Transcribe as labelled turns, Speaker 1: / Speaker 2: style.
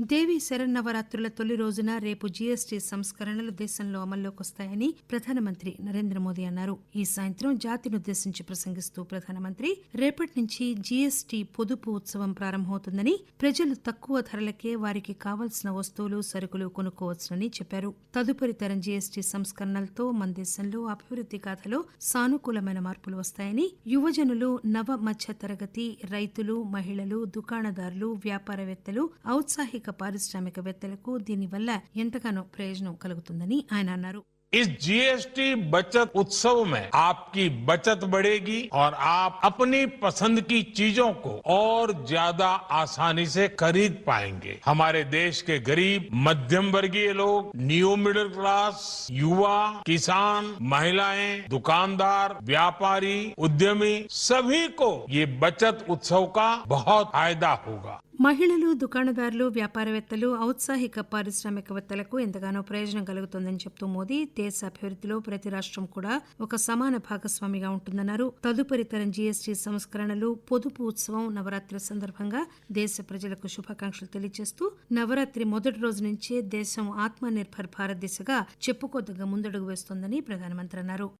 Speaker 1: దేవి శరన్నవరాత్రుల తొలి రోజున రేపు జీఎస్టీ సంస్కరణలు దేశంలో అమల్లోకి వస్తాయని ప్రధానమంత్రి నరేంద్ర మోదీ అన్నారు. ఈ సాయంత్రం జాతినుద్దేశించి ప్రసంగిస్తూ ప్రధానమంత్రి రేపటి నుంచి జీఎస్టీ పొదుపు ఉత్సవం ప్రారంభమవుతుందని ప్రజలు తక్కువ ధరలకే వారికి కావలసిన వస్తువులు సరుకులు కొనుక్కోవచ్చునని చెప్పారు. తదుపరి తరం జీఎస్టీ సంస్కరణలతో మన దేశంలో అభివృద్ది గాథలో సానుకూలమైన మార్పులు వస్తాయని యువజనులు నవ మధ్య తరగతి రైతులు మహిళలు దుకాణదారులు వ్యాపారవేత్తలు ఔత్సాహిక పారిశ్రామికవేత్తలకు దీనివల్ల ఎంతగానో ప్రయోజనం కలుగుతుందని ఆయన అన్నారు
Speaker 2: इस जीएसटी बचत उत्सव में आपकी बचत बढ़ेगी और आप अपनी पसंद की चीजों को और ज्यादा आसानी से खरीद पाएंगे हमारे देश के गरीब मध्यम वर्गीय लोग न्यू मिडिल क्लास युवा किसान महिलाएं दुकानदार व्यापारी उद्यमी सभी को ये बचत उत्सव का बहुत फायदा होगा
Speaker 1: మహిళలు దుకాణదారులు వ్యాపారవేత్తలు ఔత్సాహిక పారిశ్రామికవేత్తలకు ఎంతగానో ప్రయోజనం కలుగుతుందని చెప్తూ మోదీ దేశ అభివృద్దిలో ప్రతి రాష్ట్రం కూడా ఒక సమాన భాగస్వామిగా ఉంటుందన్నారు. తదుపరి తరం జీఎస్టీ సంస్కరణలు పొదుపు ఉత్సవం నవరాత్రి సందర్భంగా దేశ ప్రజలకు శుభాకాంక్షలు తెలియజేస్తూ నవరాత్రి మొదటి రోజు నుంచే దేశం ఆత్మ నిర్భర్ భారత్ దిశగా చెప్పుకోదగ్గ ముందడుగు వేస్తోందని ప్రధానమంత్రి అన్నారు.